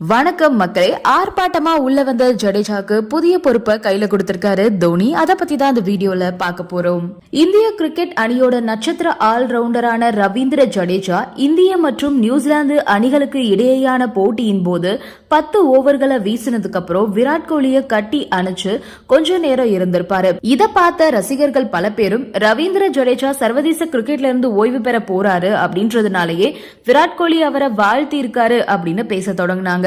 வணக்கம் மக்களே ஆர்ப்பாட்டமா உள்ள வந்த ஜடேஜாக்கு புதிய பொறுப்பை கையில கொடுத்திருக்காரு தோனி. அத பத்தி தான் இந்த வீடியோல பார்க்க போறோம். இந்திய கிரிக்கெட் அணியோட நட்சத்திர ஆல்ரவுண்டரான ரவீந்திர ஜடேஜா இந்திய மற்றும் நியூசிலாந்து அணிகளுக்கு இடையேயான போட்டியின் போது பத்து ஓவர்களை வீசினதுக்கு அப்புறம் விராட் கோலியை கட்டி அணைச்சு கொஞ்ச நேரம் இருந்திருப்பாரு. இத பார்த்த ரசிகர்கள் பல பேரும் ரவீந்திர ஜடேஜா சர்வதேச கிரிக்கெட்ல இருந்து ஓய்வு பெற போறாரு அப்படின்றதுனாலயே விராட் கோலி அவரை வாழ்த்தி இருக்காரு அப்படின்னு பேச தொடங்கினாங்க.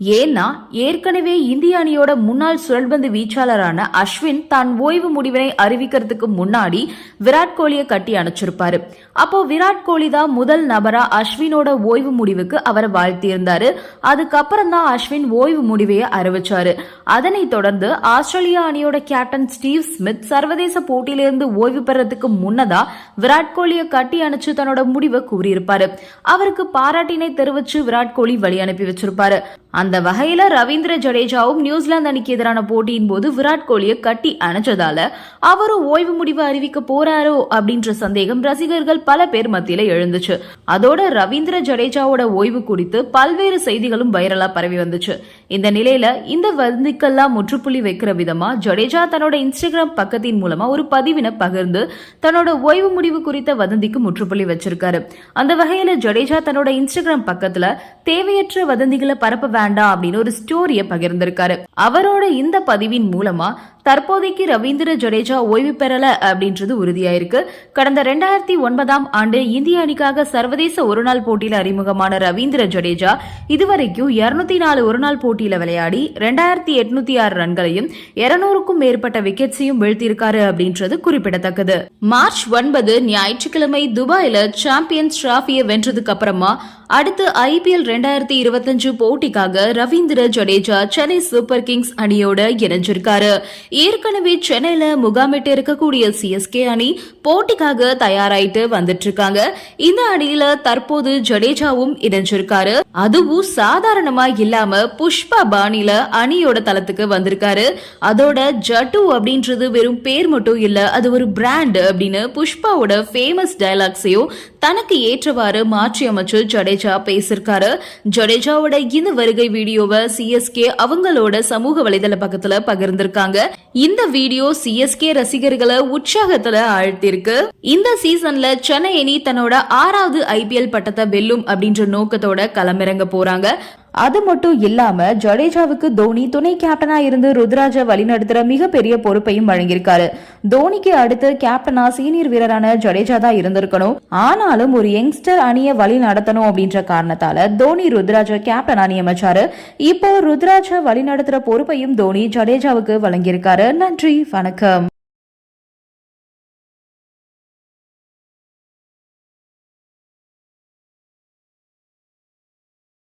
ஏன்னா ஏற்கனவே இந்திய அணியோட முன்னாள் சுழல்பந்து வீச்சாளரான அஸ்வின் தான் ஓய்வு முடிவினை அறிவிக்கிறதுக்கு முன்னாடி விராட் கோலியை கட்டி அணைச்சிருப்பாரு. அப்போ விராட் கோலி தான் முதல் நபரா அஸ்வினோட ஓய்வு முடிவுக்கு அவரை வாழ்த்தியிருந்தாரு. அதுக்கப்புறம் தான் அஸ்வின் ஓய்வு முடிவையை அறிவிச்சாரு. அதனைத் தொடர்ந்து ஆஸ்திரேலியா அணியோட கேப்டன் ஸ்டீவ் ஸ்மித் சர்வதேச போட்டியிலிருந்து ஓய்வு பெறதுக்கு முன்னதா விராட் கோலியை கட்டி அணைச்சு தன்னோட முடிவை கூறியிருப்பாரு. அவருக்கு பாராட்டினை தெரிவிச்சு விராட் கோலி வழி அனுப்பி வச்சிருப்பாரு. அந்த வகையில் ரவீந்திர ஜடேஜாவும் நியூசிலாந்து அணிக்கு எதிரான போட்டியின் போது விராட் கோலியை கட்டி அணைச்சதால அவரும் ஓய்வு முடிவு அறிவிக்க போறாரோ அப்படின்ற சந்தேகம் ரசிகர்கள் பல பேர் மத்தியில எழுந்துச்சு. அதோட ரவீந்திர ஜடேஜாவோட ஓய்வு குறித்து பல்வேறு செய்திகளும் வைரலா பரவி வந்துச்சு. இந்த நிலையில இந்த வதந்திக்கெல்லாம் முற்றுப்புள்ளி வைக்கிற விதமா ஜடேஜா தன்னோட இன்ஸ்டாகிராம் பக்கத்தின் மூலமா ஒரு பதிவினை பகிர்ந்து தன்னோட ஓய்வு முடிவு குறித்த வதந்திக்கு முற்றுப்புள்ளி வச்சிருக்காரு. அந்த வகையில ஜடேஜா தன்னோட இன்ஸ்டாகிராம் பக்கத்துல தேவையற்ற வதந்திகளை பரப்ப வேண்டாம் அப்படின்னு ஒரு ஸ்டோரியை பகிர்ந்திருக்காரு. அவரோட இந்த பதிவின் மூலமா தற்போதைக்கு ரவீந்திர ஜடேஜா ஓய்வு பெறல அப்படின்றது உறுதியாயிருக்கு. கடந்த ரெண்டாயிரத்தி ஒன்பதாம் ஆண்டு இந்திய அணிக்காக சர்வதேச ஒருநாள் போட்டியில் அறிமுகமான ரவீந்திர ஜடேஜா இதுவரைக்கும் இருநூத்தி நாலு ஒருநாள் போட்டியில விளையாடி ரெண்டாயிரத்தி எட்நூத்தி ஆறு ரன்களையும் இருநூறுக்கும் மேற்பட்ட விக்கெட்ஸையும் வீழ்த்தியிருக்காரு அப்படின்றது குறிப்பிடத்தக்கது. மார்ச் ஒன்பது ஞாயிற்றுக்கிழமை துபாயில சாம்பியன்ஸ் டிராபியை வென்றதுக்கு அப்புறமா அடுத்து ஐபிஎல் ரெண்டாயிரத்தி இருபத்தஞ்சு போட்டிக்காக ரவீந்திர ஜடேஜா சென்னை சூப்பர் கிங்ஸ் அணியோட இணைஞ்சிருக்காரு. ஏற்கனவே சென்னையில முகாமிட்டு இருக்கக்கூடிய சிஎஸ்கே அணி போட்டிக்காக தயாராயிட்டு வந்துட்டு இருக்காங்க இந்த அணியில தற்போது ஜடேஜாவும் இணைஞ்சிருக்காரு. அதுவும் சாதாரணமா இல்லாம புஷ்பா பாணியில அணியோட தளத்துக்கு வந்திருக்காரு. அதோட ஜட்டு அப்படின்றது வெறும் பேர் மட்டும் இல்ல அது ஒரு பிராண்ட் அப்படின்னு புஷ்பாவோட ஃபேமஸ் டயலாக்ஸையும் தனக்கு ஏற்றவாறு மாற்றி அமைச்சு ஜடேஜா பேசியிருக்காரு. ஜடேஜாவோட இந்த வருகை வீடியோவை சிஎஸ்கே அவங்களோட சமூக வலைதள பக்கத்துல பகிர்ந்திருக்காங்க. இந்த வீடியோ சிஎஸ்கே ரசிகர்களை உற்சாகத்துல ஆழ்த்திருக்கு இந்த சீசன்ல சென்னை அணி தன்னோட ஆறாவது ஐபிஎல் பட்டத்தை வெல்லும் அப்படின்ற நோக்கத்தோட களமிறங்க போறாங்க. அது மட்டும் இல்லாம ஜடேஜாவுக்கு தோனி துணை கேப்டனா இருந்து ருத்ராஜா வழிநடத்துற மிகப்பெரிய பொறுப்பையும் வழங்கியிருக்காரு. தோனிக்கு அடுத்து கேப்டனா சீனியர் வீரரான ஜடேஜா தான் இருந்திருக்கணும். ஆனாலும் ஒரு யங்ஸ்டர் அணியை வழி நடத்தணும் அப்படின்ற காரணத்தால தோனி ருத்ராஜ கேப்டனா நியமிச்சாரு. இப்போ ருத்ராஜா வழிநடத்துற பொறுப்பையும் தோனி ஜடேஜாவுக்கு வழங்கியிருக்காரு. நன்றி வணக்கம்.